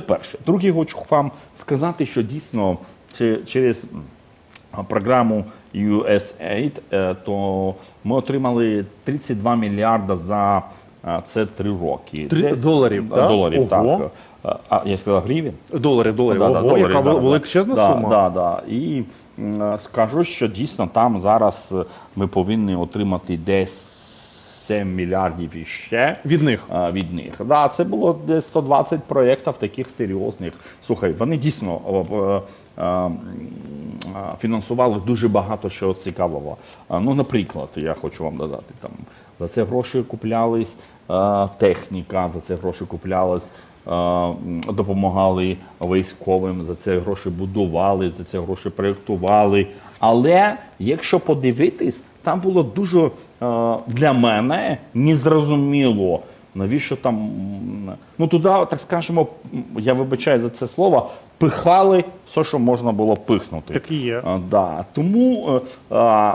перше. Друге, хочу вам сказати, що дійсно через програму USAID, е, то ми отримали 32 мільярда за е, це три роки. Три- доларів, Да? Доларів, Ого. так. Е, А я сказав гривень? Доларів, доларів. Да, да, Ого, доларів, яка да, величезна да, сума. Да, да. І скажу, що дійсно там зараз е, ми повинні отримати десь 7 мільярдів іще. Від них. А, від них. Да, це було десь 120 проєктів таких серйозних. Слухай, вони дійсно е, а, фінансували дуже багато чого цікавого. А, Ну, наприклад, я хочу вам додати, там за це гроші куплялись е, техніка, за це гроші куплялась. е, Допомагали військовим, за це гроші будували, за це гроші проєктували. Але якщо подивитись, там було дуже е, для мене незрозуміло, навіщо там, ну туди, так скажемо, я вибачаю за це слово, пихали все, що можна було пихнути. Так і є. Да. Тому, е,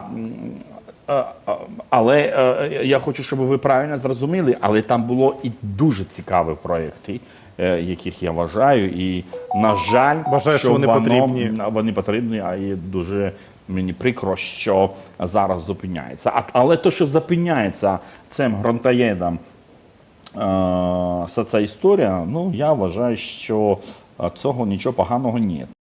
але е, я хочу, щоб ви правильно зрозуміли, але там було і дуже цікаві проєкти, е, яких я вважаю, і на жаль, Вважаю, що вони воно- потрібні. вони потрібні, а і дуже мені прикро, що зараз зупиняється. Але те, що зупиняється цим гронтоєдом, е, вся ця історія, ну я вважаю, що е, цього нічого поганого ні.